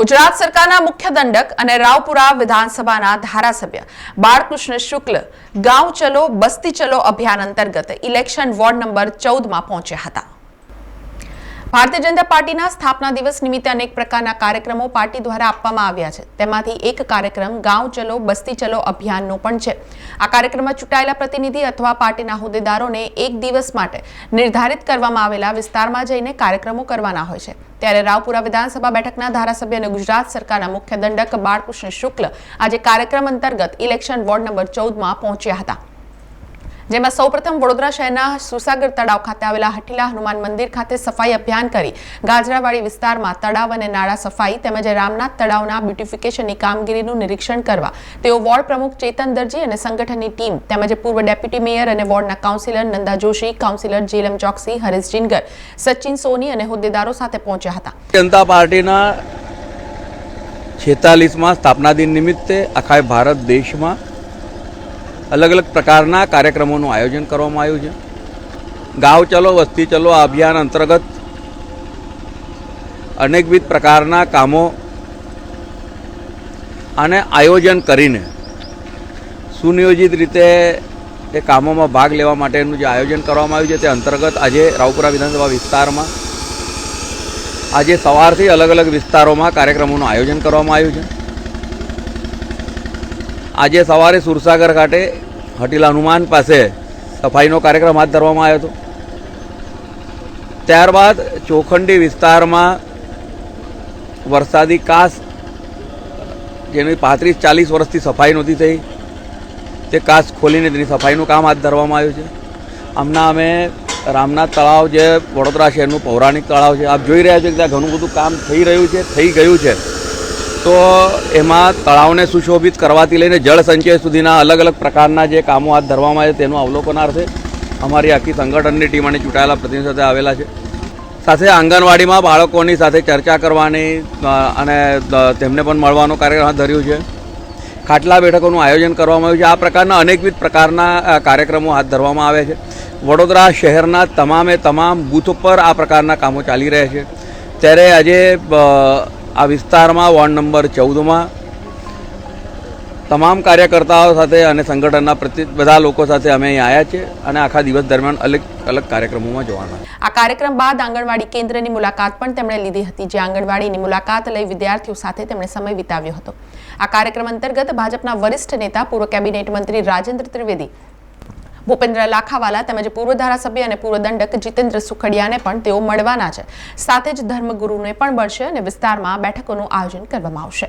ગુજરાત સરકારના મુખ્ય દંડક અને રાવપુરા વિધાનસભાના ધારાસભ્ય બાળકૃષ્ણ શુક્લ ગાંવ ચલો, બસ્તી ચલો અભિયાન અંતર્ગત ઇલેક્શન વોર્ડ નંબર ચૌદમાં પહોંચ્યા હતા. ભારતીય જનતા પાર્ટીના સ્થાપના દિવસ નિમિત્તે અનેક પ્રકારના કાર્યક્રમો પાર્ટી દ્વારા આપવામાં આવ્યા છે. તેમાંથી એક કાર્યક્રમ ગાંવ ચલો, બસ્તી ચલો અભિયાનનો પણ છે. આ કાર્યક્રમમાં ચૂંટાયેલા પ્રતિનિધિ અથવા પાર્ટીના હોદ્દેદારોને એક દિવસ માટે નિર્ધારિત કરવામાં આવેલા વિસ્તારમાં જઈને કાર્યક્રમો કરવાના હોય છે. ત્યારે રાવપુરા વિધાનસભા બેઠકના ધારાસભ્ય અને ગુજરાત સરકારના મુખ્ય દંડક બાળકૃષ્ણ શુક્લ આજે કાર્યક્રમ અંતર્ગત ઇલેક્શન વોર્ડ નંબર ચૌદમાં પહોંચ્યા હતા. જેમાં સૌપ્રથમ વડોદરા શહેરના સુસાગર તળાવ ખાતે આવેલા હઠીલા હનુમાન મંદિર ખાતે સફાઈ અભિયાન કરી ગાજરાવાડી વિસ્તારમાં તળાવ અને નાળા સફાઈ તેમજ રામનાથ તળાવના બ્યુટિફિકેશનની કામગીરીનું નિરીક્ષણ કરવા તેઓ વોર્ડ પ્રમુખ ચેતન દરજી અને સંગઠનની ટીમ તેમજ પૂર્વ ડેપ્યુટી મેયર અને વોર્ડના કાઉન્સિલર નંદા જોશી, કાઉન્સિલર જીલમ ચોકસી, હરીશ જીનગર, સચિન સોની અને હોદ્દેદારો સાથે પહોંચ્યા હતા. જનતા પાર્ટીના છેતાલીસમાં સ્થાપના દિન નિમિત્તે આખા ભારત દેશમાં અલગ અલગ પ્રકારના કાર્યક્રમોનું આયોજન કરવામાં આવ્યું છે. ગાંવ ચલો, વસ્તી ચલો અભિયાન અંતર્ગત અનેકવિધ પ્રકારના કામો અને આયોજન કરીને સુનિયોજિત રીતે એ કામોમાં ભાગ લેવા માટેનું જે આયોજન કરવામાં આવ્યું છે તે અંતર્ગત આજે રાવપુરા વિધાનસભા વિસ્તારમાં આજે સવારથી અલગ અલગ વિસ્તારોમાં કાર્યક્રમોનું આયોજન કરવામાં આવ્યું છે. આજે સવારે સુરસાગર ખાતે હટીલા હનુમાન પાસે સફાઈનો કાર્યક્રમ હાથ ધરવામાં આવ્યો હતો. ત્યારબાદ ચોખંડી વિસ્તારમાં વરસાદી કાસ, જેની પાંત્રીસ ચાલીસ વર્ષથી સફાઈ નહોતી થઈ, તે કાસ ખોલીને તેની સફાઈનું કામ હાથ ધરવામાં આવ્યું છે. હમણાં અમે રામનાથ તળાવ જે વડોદરા શહેરનું પૌરાણિક તળાવ છે, આપ જોઈ રહ્યા છો કે ત્યાં ઘણું બધું કામ થઈ રહ્યું છે, થઈ ગયું છે. તો એમાં તળાવને સુશોભિત કરવાથી લઈને જળ સંચય સુધીના અલગ અલગ પ્રકારના જે કામો હાથ ધરવામાં આવે છે, તેનું અવલોકનાર્થે અમારી આખી સંગઠનની ટીમ અને ચૂંટાયેલા પ્રતિનિધિ સાથે આવેલા છે. સાથે આંગણવાડીમાં બાળકોની સાથે ચર્ચા કરવાની અને તેમને પણ મળવાનો કાર્યક્રમ હાથ ધર્યું છે. ખાટલા બેઠકોનું આયોજન કરવામાં આવ્યું છે. આ પ્રકારના અનેકવિધ પ્રકારના કાર્યક્રમો હાથ ધરવામાં આવે છે. વડોદરા શહેરના તમામે તમામ બૂથ ઉપર આ પ્રકારના કામો ચાલી રહ્યા છે. ત્યારે આજે આ વિસ્તારમાં વોર્ડ નંબર ચૌદમાં તમામ કાર્યકર્તાઓ સાથે અને સંગઠનના પ્રતિ, બધા લોકો સાથે અમે અહીં આવ્યા છે અને આખા દિવસ દરમિયાન અલગ અલગ કાર્યક્રમોમાં જોવાના આ કાર્યક્રમ બાદ આંગણવાડી કેન્દ્રની મુલાકાત પણ તેમણે લીધી હતી, જે આંગણવાડીની મુલાકાત લઈ વિદ્યાર્થીઓ સાથે તેમણે સમય વિતાવ્યો હતો. આ કાર્યક્રમ અંતર્ગત ભાજપના વરિષ્ઠ નેતા, પૂર્વ કેબિનેટ મંત્રી રાજેન્દ્ર ત્રિવેદી ભૂપેન્દ્ર લાખાવાલા તેમજ પૂર્વ ધારાસભ્ય અને પૂર્વ દંડક જીતેન્દ્ર સુખડિયાને પણ તેઓ મળવાના છે. સાથે જ ધર્મગુરુને પણ મળશે અને વિસ્તારમાં બેઠકોનું આયોજન કરવામાં આવશે.